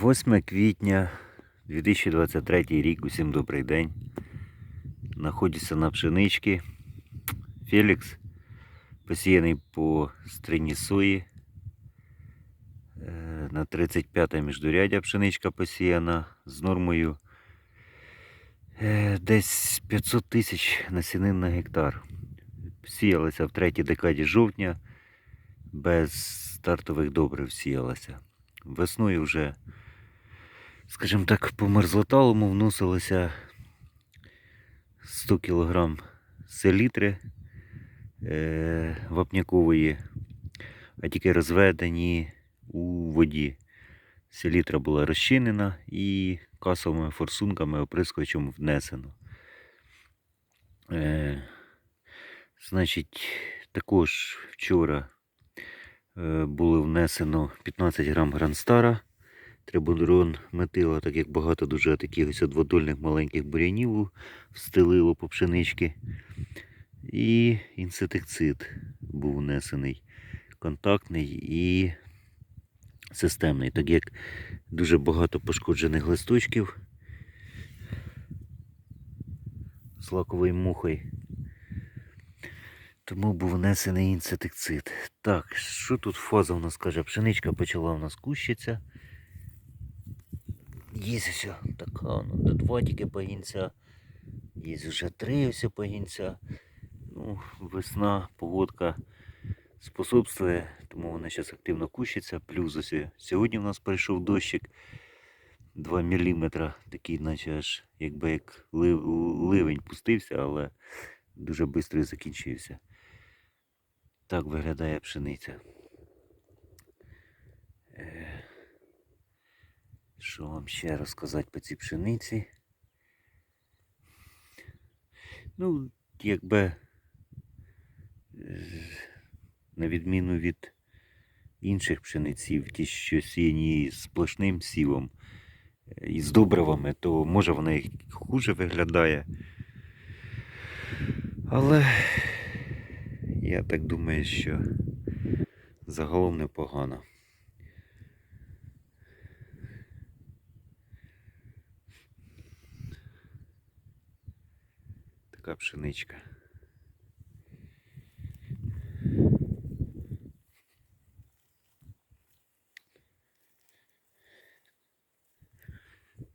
8 квітня 2023 рік. Усім добрий день. Знаходжуся на пшеничці. Фелікс, посіяний по стрині сої. Е, На 35 міждурядя пшеничка посіяна з нормою е, десь 500 тисяч насінин на гектар. Сіялася в третій декаді жовтня, без стартових добрив сіялася. Весною вже, скажімо так, по мерзлоталому вносилося 100 кг селітри е, вапнякової, а тільки розведені у воді. Селітра була розчинена і касовими форсунками оприскувачем внесено. Е, значить, також вчора е, було внесено 15 грам гранстара, трибудрон метила, так як багато дуже таких ось дводольних маленьких бурянів встелило по пшенички. І інсектицид був внесений контактний і системний, так як дуже багато пошкоджених листочків з лаковою мухою. Тому був внесений інсектицид. Так, що тут фаза у нас каже? Пшеничка почала у нас кущитися. Є ось така, ну, до два тільки погінця. Є вже три ось погінця. Ну, весна, погодка способствує, тому вона зараз активно кущиться. Плюс ось сьогодні у нас прийшов дощик 2 мм, такий, наче аж якби як лив, ливень пустився, але дуже швидко закінчився. Так виглядає пшениця. Е, Що вам ще розказати по цій пшениці? Ну, якби на відміну від інших пшениців, ті, що сіяні з сплошним сівом е, і з добривами, то може вона і хуже виглядає. Але я так думаю, що загалом непогано. Така пшеничка.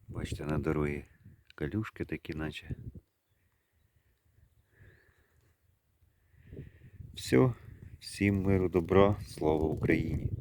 Бачите, на дорогі калюшки такі, наче. Все, всім миру, добра, слава Україні!